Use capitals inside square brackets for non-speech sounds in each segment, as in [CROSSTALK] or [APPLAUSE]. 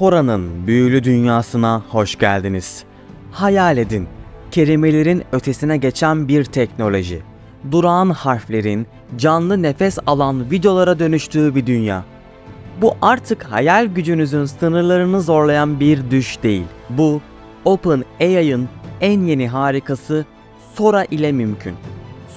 Sora'nın büyülü dünyasına hoş geldiniz. Hayal edin, kelimelerin ötesine geçen bir teknoloji. Durağan harflerin canlı nefes alan videolara dönüştüğü bir dünya. Bu artık hayal gücünüzün sınırlarını zorlayan bir düş değil. Bu OpenAI'ın en yeni harikası Sora ile mümkün.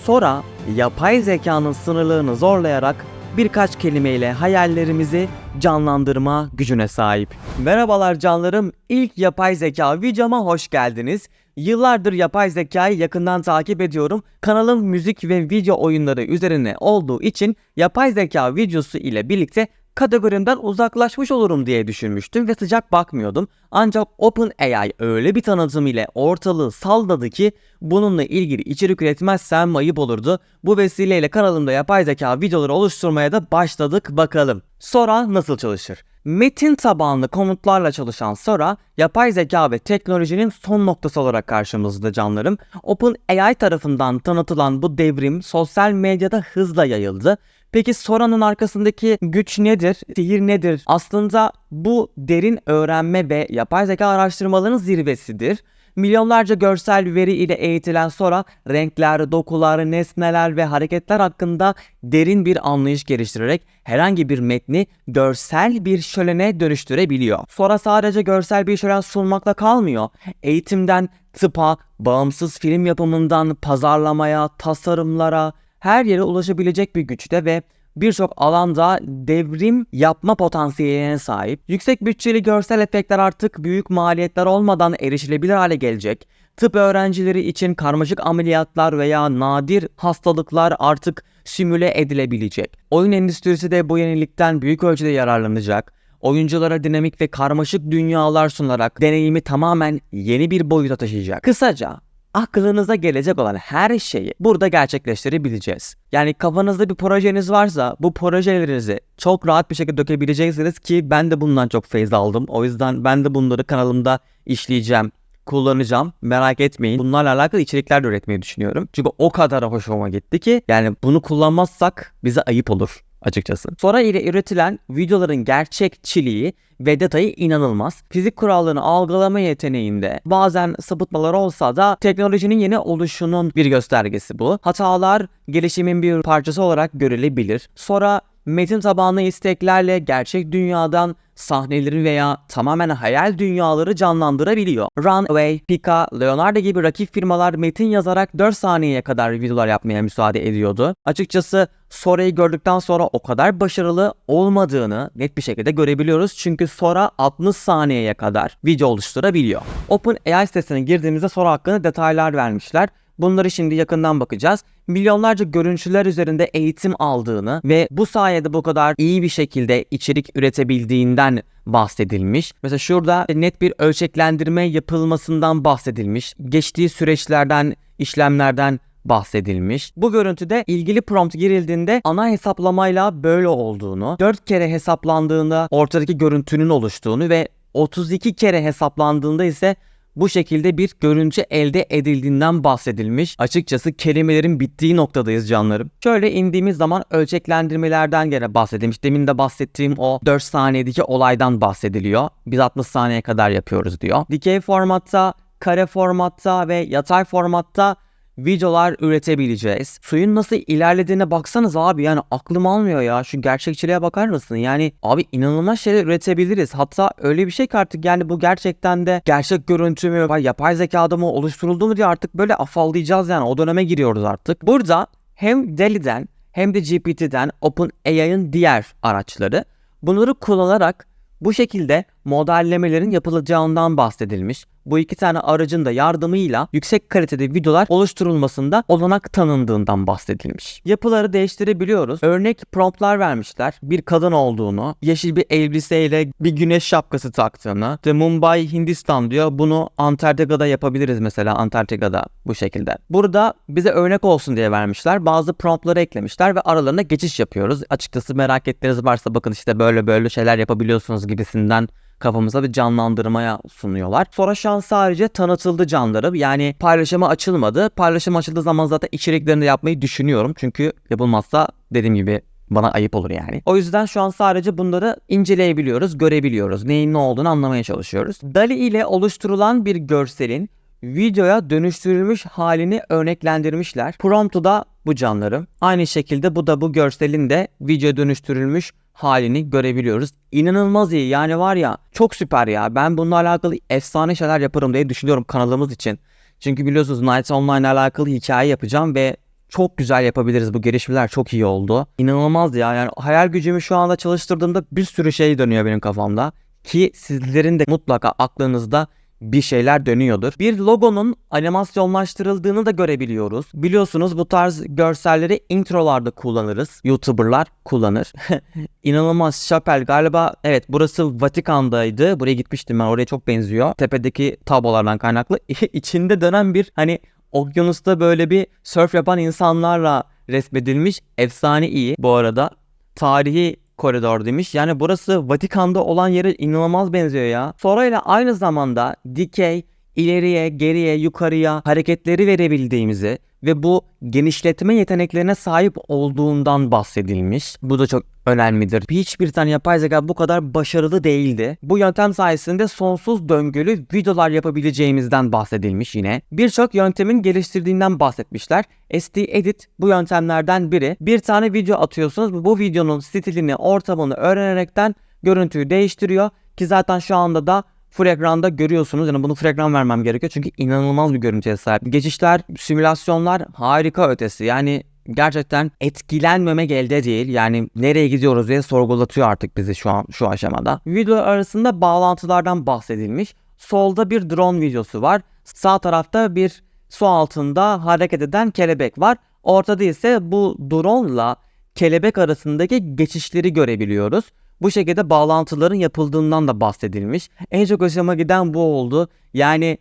Sora, yapay zekanın sınırlarını zorlayarak birkaç kelimeyle hayallerimizi canlandırma gücüne sahip. Merhabalar canlarım, ilk yapay zeka videoma hoş geldiniz. Yıllardır yapay zekayı yakından takip ediyorum. Kanalım müzik ve video oyunları üzerine olduğu için yapay zeka videosu ile birlikte kategorimden uzaklaşmış olurum diye düşünmüştüm ve sıcak bakmıyordum. Ancak OpenAI öyle bir tanıtım ile ortalığı salladı ki bununla ilgili içerik üretmezsem ayıp olurdu. Bu vesileyle kanalımda yapay zeka videoları oluşturmaya da başladık bakalım. Sora nasıl çalışır? Metin tabanlı komutlarla çalışan Sora, yapay zeka ve teknolojinin son noktası olarak karşımızda canlarım. OpenAI tarafından tanıtılan bu devrim sosyal medyada hızla yayıldı. Peki Sora'nın arkasındaki güç nedir? Sihir nedir? Aslında bu derin öğrenme ve yapay zeka araştırmalarının zirvesidir. Milyonlarca görsel veri ile eğitilen Sora, renkler, dokular, nesneler ve hareketler hakkında derin bir anlayış geliştirerek herhangi bir metni görsel bir şölene dönüştürebiliyor. Sora sadece görsel bir şölen sunmakla kalmıyor. Eğitimden tıpa, bağımsız film yapımından pazarlamaya, tasarımlara, her yere ulaşabilecek bir güçte ve birçok alanda devrim yapma potansiyeline sahip. Yüksek bütçeli görsel efektler artık büyük maliyetler olmadan erişilebilir hale gelecek. Tıp öğrencileri için karmaşık ameliyatlar veya nadir hastalıklar artık simüle edilebilecek. Oyun endüstrisi de bu yenilikten büyük ölçüde yararlanacak. Oyunculara dinamik ve karmaşık dünyalar sunarak deneyimi tamamen yeni bir boyuta taşıyacak. Kısaca aklınıza gelecek olan her şeyi burada gerçekleştirebileceğiz. Yani kafanızda bir projeniz varsa bu projelerinizi çok rahat bir şekilde dökebileceksiniz ki ben de bundan çok feyz aldım. O yüzden ben de bunları kanalımda işleyeceğim kullanacağım. Merak etmeyin. Bunlarla alakalı içerikler de üretmeyi düşünüyorum. Çünkü o kadar hoşuma gitti ki yani bunu kullanmazsak bize ayıp olur açıkçası. Sora ile üretilen videoların gerçekçiliği ve detayı inanılmaz. Fizik kurallarını algılama yeteneğinde bazen sapıtmalar olsa da teknolojinin yeni oluşunun bir göstergesi bu. Hatalar gelişimin bir parçası olarak görülebilir. Sora metin tabanlı isteklerle gerçek dünyadan sahneleri veya tamamen hayal dünyaları canlandırabiliyor. Runway, Pika, Leonardo gibi rakip firmalar metin yazarak 4 saniyeye kadar videolar yapmaya müsaade ediyordu. Açıkçası Sora'yı gördükten sonra o kadar başarılı olmadığını net bir şekilde görebiliyoruz. Çünkü Sora 60 saniyeye kadar video oluşturabiliyor. OpenAI sitesine girdiğimizde Sora hakkında detaylar vermişler. Bunları şimdi yakından bakacağız. Milyonlarca görüntüler üzerinde eğitim aldığını ve bu sayede bu kadar iyi bir şekilde içerik üretebildiğinden bahsedilmiş. Mesela şurada net bir ölçeklendirme yapılmasından bahsedilmiş. Geçtiği süreçlerden, işlemlerden bahsedilmiş. Bu görüntüde ilgili prompt girildiğinde ana hesaplamayla böyle olduğunu, 4 kere hesaplandığında ortadaki görüntünün oluştuğunu ve 32 kere hesaplandığında ise bu şekilde bir görüntü elde edildiğinden bahsedilmiş. Açıkçası kelimelerin bittiği noktadayız canlarım. Şöyle indiğimiz zaman ölçeklendirmelerden gene bahsedilmiş. Demin de bahsettiğim o 4 saniyedeki olaydan bahsediliyor. Biz 60 saniye kadar yapıyoruz diyor. Dikey formatta, kare formatta ve yatay formatta videolar üretebileceğiz. Suyun nasıl ilerlediğine baksanız abi yani aklım almıyor ya. Şu gerçekçiliğe bakar mısın? Yani abi inanılmaz şeyler üretebiliriz. Hatta öyle bir şey ki artık yani bu gerçekten de gerçek görüntü mü, yapay zekada mı oluşturuldu mu diye artık böyle afallayacağız yani. O döneme giriyoruz artık. Burada hem DALL-E'den hem de GPT'den OpenAI'ın diğer araçları bunları kullanarak bu şekilde modellemelerin yapılacağından bahsedilmiş. Bu iki tane aracın da yardımıyla yüksek kalitede videolar oluşturulmasında olanak tanındığından bahsedilmiş. Yapıları değiştirebiliyoruz. Örnek promptlar vermişler. Bir kadın olduğunu, yeşil bir elbiseyle bir güneş şapkası taktığını, işte Mumbai, Hindistan diyor. Bunu Antarktika'da yapabiliriz mesela Antarktika'da bu şekilde. Burada bize örnek olsun diye vermişler. Bazı promptları eklemişler ve aralarında geçiş yapıyoruz. Açıkçası merak ettiğiniz varsa bakın işte böyle böyle şeyler yapabiliyorsunuz gibisinden kafamıza bir canlandırmaya sunuyorlar. Sonra şu an sadece tanıtıldı canları. Yani paylaşıma açılmadı. Paylaşım açıldığı zaman zaten içeriklerini de yapmayı düşünüyorum. Çünkü yapılmazsa dediğim gibi Bana ayıp olur yani. O yüzden şu an sadece bunları inceleyebiliyoruz, görebiliyoruz. Neyin ne olduğunu anlamaya çalışıyoruz. DALI ile oluşturulan bir görselin videoya dönüştürülmüş halini örneklendirmişler. Promptu da bu canlarım. Aynı şekilde bu da bu görselin de video dönüştürülmüş halini görebiliyoruz. İnanılmaz iyi yani var ya çok süper ya. Ben bununla alakalı efsane şeyler yaparım diye düşünüyorum kanalımız için. Çünkü biliyorsunuz Nights Online ile alakalı hikaye yapacağım ve çok güzel yapabiliriz. Bu gelişmeler çok iyi oldu. İnanılmaz ya. Yani hayal gücümü şu anda çalıştırdığımda bir sürü şey dönüyor benim kafamda. Ki sizlerin de mutlaka aklınızda bir şeyler dönüyordur. Bir logonun animasyonlaştırıldığını da görebiliyoruz. Biliyorsunuz bu tarz görselleri introlarda kullanırız. YouTuber'lar kullanır. [LAUGHS] İnanılmaz Chapel galiba evet burası Vatikan'daydı. Buraya gitmiştim ben oraya çok benziyor. Tepedeki tablolardan kaynaklı. [LAUGHS] İçinde dönen bir hani okyanusta böyle bir surf yapan insanlarla resmedilmiş. Efsane iyi bu arada. Tarihi koridor demiş. Yani burası Vatikan'da olan yere inanılmaz benziyor ya. Sonrayla aynı zamanda dikey, ileriye, geriye, yukarıya hareketleri verebildiğimizi ve bu genişletme yeteneklerine sahip olduğundan bahsedilmiş. Bu da çok önemlidir. Hiçbir tane yapay zeka bu kadar başarılı değildi. Bu yöntem sayesinde sonsuz döngülü videolar yapabileceğimizden bahsedilmiş yine. Birçok yöntemin geliştirdiğinden bahsetmişler. SD Edit bu yöntemlerden biri. Bir tane video atıyorsunuz. Bu videonun stilini, ortamını öğrenerekten görüntüyü değiştiriyor. Ki zaten şu anda da full ekranda görüyorsunuz. Yani bunu full ekran vermem gerekiyor çünkü inanılmaz bir görüntüye sahip. Geçişler, simülasyonlar harika ötesi. Yani gerçekten etkilenmemek elde değil. Yani nereye gidiyoruz diye sorgulatıyor artık bizi şu an şu aşamada. Video arasında bağlantılardan bahsedilmiş. Solda bir drone videosu var. Sağ tarafta bir su altında hareket eden kelebek var. Ortada ise bu drone ile kelebek arasındaki geçişleri görebiliyoruz. Bu şekilde bağlantıların yapıldığından da bahsedilmiş. En çok hoşuma giden bu oldu. Yani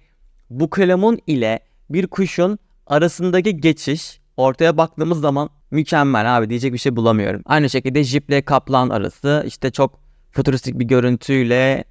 bu kalemun ile bir kuşun arasındaki geçiş ortaya baktığımız zaman mükemmel abi diyecek bir şey bulamıyorum. Aynı şekilde jiple kaplan arası işte çok futuristik bir görüntüyle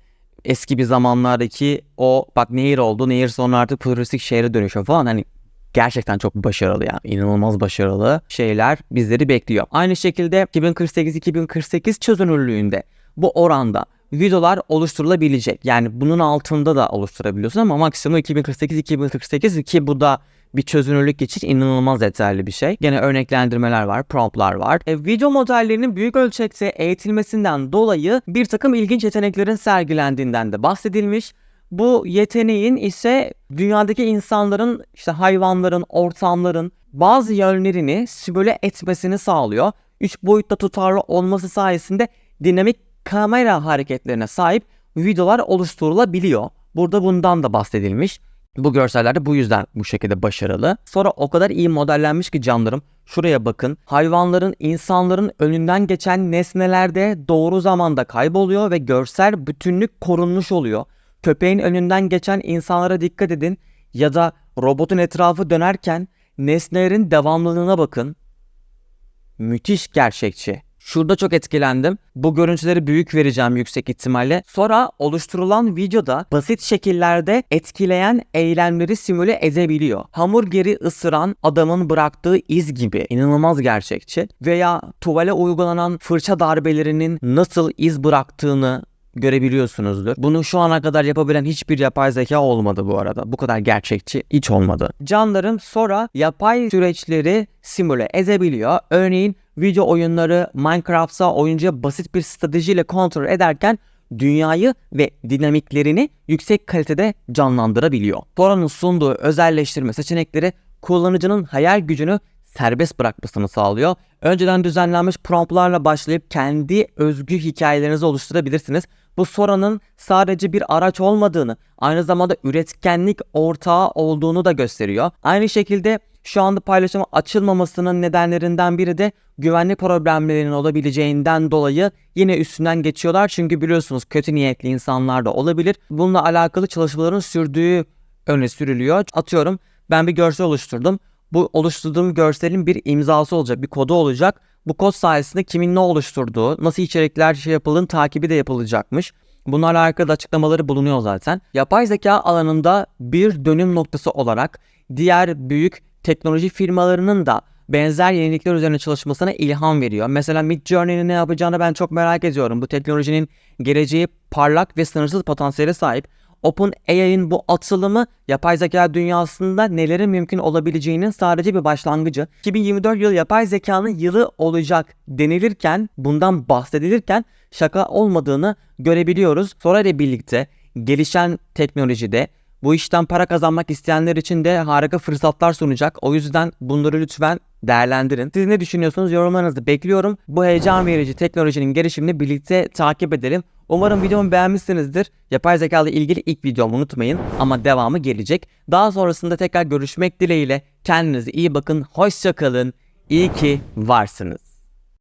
eski bir zamanlardaki o bak nehir oldu nehir sonra artık futuristik şehre dönüşüyor falan hani gerçekten çok başarılı yani inanılmaz başarılı şeyler bizleri bekliyor. Aynı şekilde 2048-2048 çözünürlüğünde bu oranda videolar oluşturulabilecek. Yani bunun altında da oluşturabiliyorsun ama maksimum 2048-2048 ki bu da bir çözünürlük geçiş inanılmaz yeterli bir şey. Gene örneklendirmeler var, promptlar var. E, video modellerinin büyük ölçekte eğitilmesinden dolayı bir takım ilginç yeteneklerin sergilendiğinden de bahsedilmiş. Bu yeteneğin ise dünyadaki insanların, işte hayvanların, ortamların bazı yönlerini simüle etmesini sağlıyor. Üç boyutta tutarlı olması sayesinde dinamik kamera hareketlerine sahip videolar oluşturulabiliyor. Burada bundan da bahsedilmiş. Bu görseller de bu yüzden bu şekilde başarılı. Sonra o kadar iyi modellenmiş ki canlarım. Şuraya bakın. Hayvanların, insanların önünden geçen nesnelerde doğru zamanda kayboluyor ve görsel bütünlük korunmuş oluyor. Köpeğin önünden geçen insanlara dikkat edin ya da robotun etrafı dönerken nesnelerin devamlılığına bakın. Müthiş gerçekçi. Şurada çok etkilendim. Bu görüntüleri büyük vereceğim yüksek ihtimalle. Sonra oluşturulan videoda basit şekillerde etkileyen eylemleri simüle edebiliyor. Hamburgeri ısıran adamın bıraktığı iz gibi inanılmaz gerçekçi veya tuvale uygulanan fırça darbelerinin nasıl iz bıraktığını görebiliyorsunuzdur. Bunu şu ana kadar yapabilen hiçbir yapay zeka olmadı bu arada. Bu kadar gerçekçi hiç olmadı. Canlarım sonra yapay süreçleri simüle edebiliyor. Örneğin video oyunları Minecraft'sa oyuncuya basit bir stratejiyle kontrol ederken dünyayı ve dinamiklerini yüksek kalitede canlandırabiliyor. Tora'nın sunduğu özelleştirme seçenekleri kullanıcının hayal gücünü serbest bırakmasını sağlıyor. Önceden düzenlenmiş promptlarla başlayıp kendi özgü hikayelerinizi oluşturabilirsiniz. Bu Sora'nın sadece bir araç olmadığını, aynı zamanda üretkenlik ortağı olduğunu da gösteriyor. Aynı şekilde şu anda paylaşıma açılmamasının nedenlerinden biri de güvenlik problemlerinin olabileceğinden dolayı yine üstünden geçiyorlar. Çünkü biliyorsunuz kötü niyetli insanlar da olabilir. Bununla alakalı çalışmaların sürdüğü öne sürülüyor. Atıyorum ben bir görsel oluşturdum. Bu oluşturduğum görselin bir imzası olacak, bir kodu olacak. Bu kod sayesinde kimin ne oluşturduğu, nasıl içerikler şey yapıldığını takibi de yapılacakmış. Bunlarla alakalı açıklamaları bulunuyor zaten. Yapay zeka alanında bir dönüm noktası olarak diğer büyük teknoloji firmalarının da benzer yenilikler üzerine çalışmasına ilham veriyor. Mesela Midjourney'nin ne yapacağını ben çok merak ediyorum. Bu teknolojinin geleceği parlak ve sınırsız potansiyele sahip. OpenAI'nin bu atılımı yapay zeka dünyasında nelerin mümkün olabileceğinin sadece bir başlangıcı. 2024 yıl yapay zekanın yılı olacak denilirken, bundan bahsedilirken şaka olmadığını görebiliyoruz. Sonra ile birlikte gelişen teknolojide bu işten para kazanmak isteyenler için de harika fırsatlar sunacak. O yüzden bunları lütfen değerlendirin. Siz ne düşünüyorsunuz? Yorumlarınızı bekliyorum. Bu heyecan verici teknolojinin gelişimini birlikte takip edelim. Umarım videomu beğenmişsinizdir. Yapay zeka ile ilgili ilk videomu unutmayın ama devamı gelecek. Daha sonrasında tekrar görüşmek dileğiyle. Kendinize iyi bakın. Hoşça kalın. İyi ki varsınız.